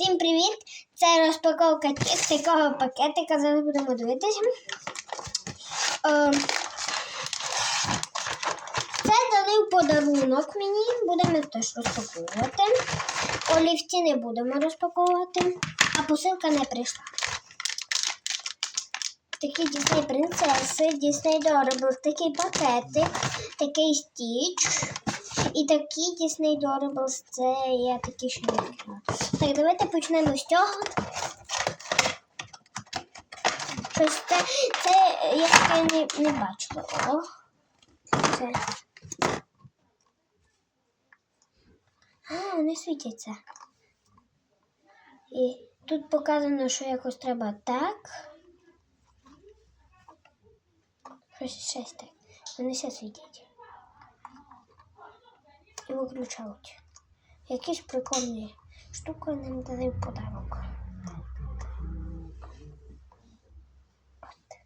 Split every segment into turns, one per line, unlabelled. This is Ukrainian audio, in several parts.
Всім привіт! Це розпаковка такого пакетика. Зараз будемо дивитися. Е, Це дали в подарунок мені. Будемо теж розпаковувати. Олівці не будемо розпаковувати, а посилка не прийшла. Такі Дісней принцеси, Дісней Doorables, такий пакетик, такий стіч. І такі Disney Doorables, це я такі ще не відкривала. Так, давайте почнемо з цього. Щось це, це я таке не, не бачила. О, це. А, вони світяться. І тут показано, що якось треба так. Щось щось так. Вони все світять і виключають. Якісь прикольні штуки нам дали в подарок. От.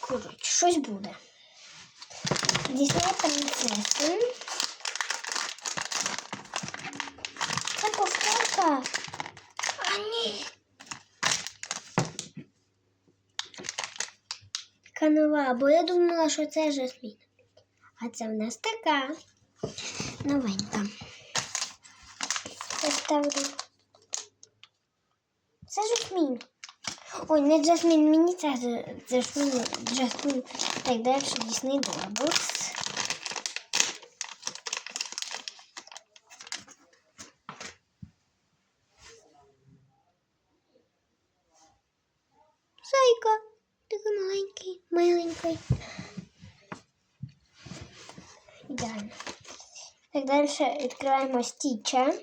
Коротше, щось буде. Дісней принцеси. Це повторка. А ні. Канова, бо я думала, що це жасмін. А це в нас така новенька. Я ставлю. Це жасмін. Ой, не жасмін, мені це жасмін. Так, далі дійсний Doorables. Миленький. Идеально. Так, дальше открываем стіча.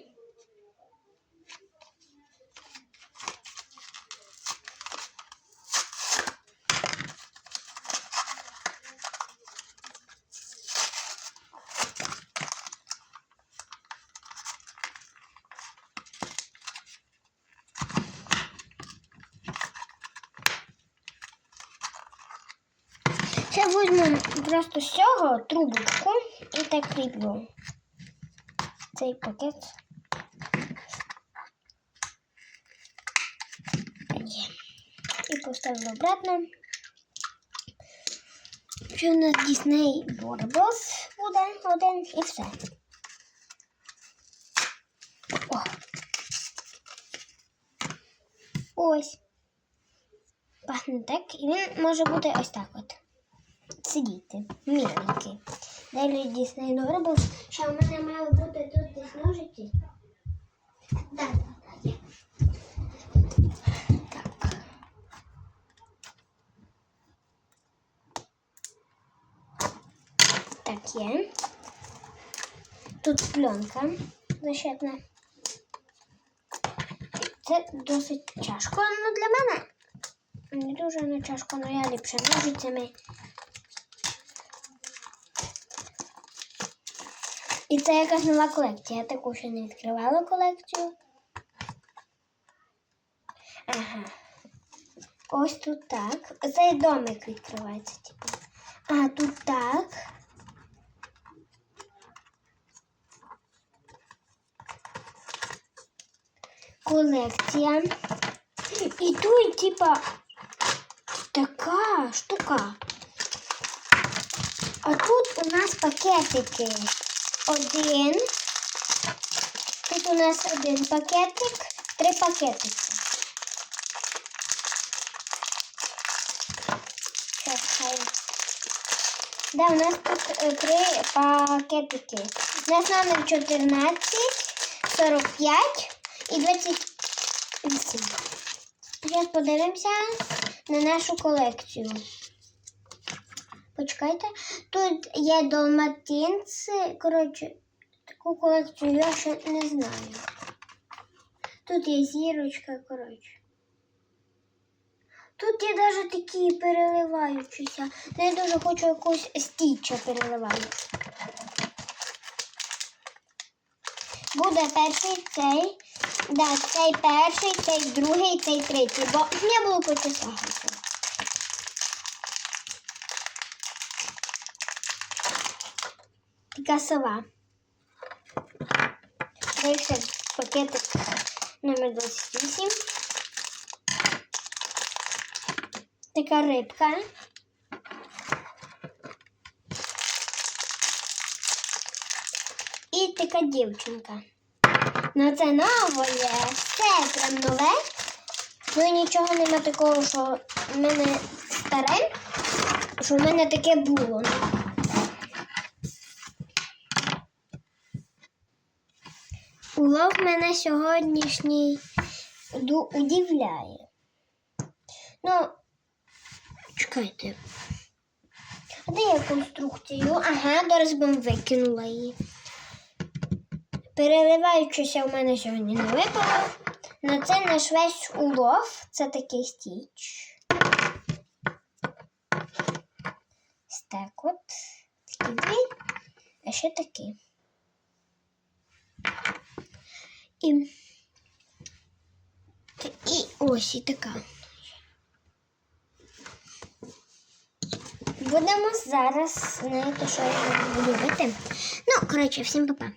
Ще візьму просто з цього трубочку і так кріплю цей пакет. І поставлю обратно. Що у нас Disney Doorables буде один і все. О. Ось. Пахне так. І він може бути ось так от сидіти. Міленький. Далі Disney Doorables. Що у мене має бути тут десь ножиці? Так, так, так. Так. Є. Тут пленка защитна. Це досить тяжко, ну для мене. Не дуже не тяжко, але я ліпше ножицями. І це якась нова колекція. Я таку ще не відкривала колекцію. Ага. Ось тут так. Цей домик відкривається, типу. А тут так. Колекція. І тут, типа, така штука. А тут у нас пакетики. Один. Тут у нас один пакетик, три пакетики. Да, у нас тут е, три пакетики. У нас номер 14, 45 і 28. Зараз подивимося на нашу колекцію. Почекайте. Тут є долматинці. Коротше, таку колекцію я ще не знаю. Тут є зірочка, коротше. Тут є навіть такі переливаючіся. Ну, Я дуже хочу якусь стіча переливаючу. Буде перший цей. Да, цей перший, цей другий, цей третій. Бо я буду по. Така сова. Далі ще пакетик номер 28. Така рибка. І така дівчинка. Ну це нове, все прям нове. Ну нічого нема такого, що в мене старе, що в мене таке було. Улов мене сьогоднішній удивляє. Ну, чекайте. А де я конструкцію? Ага, зараз б викинула її. Переливаючися в мене сьогодні не випало. На це наш весь улов. Це такий стіч. Ось так от. Дві. А ще такі. І, і ось і така. Будемо зараз знаєте, що я буду робити. Ну, коротше, всім па-па.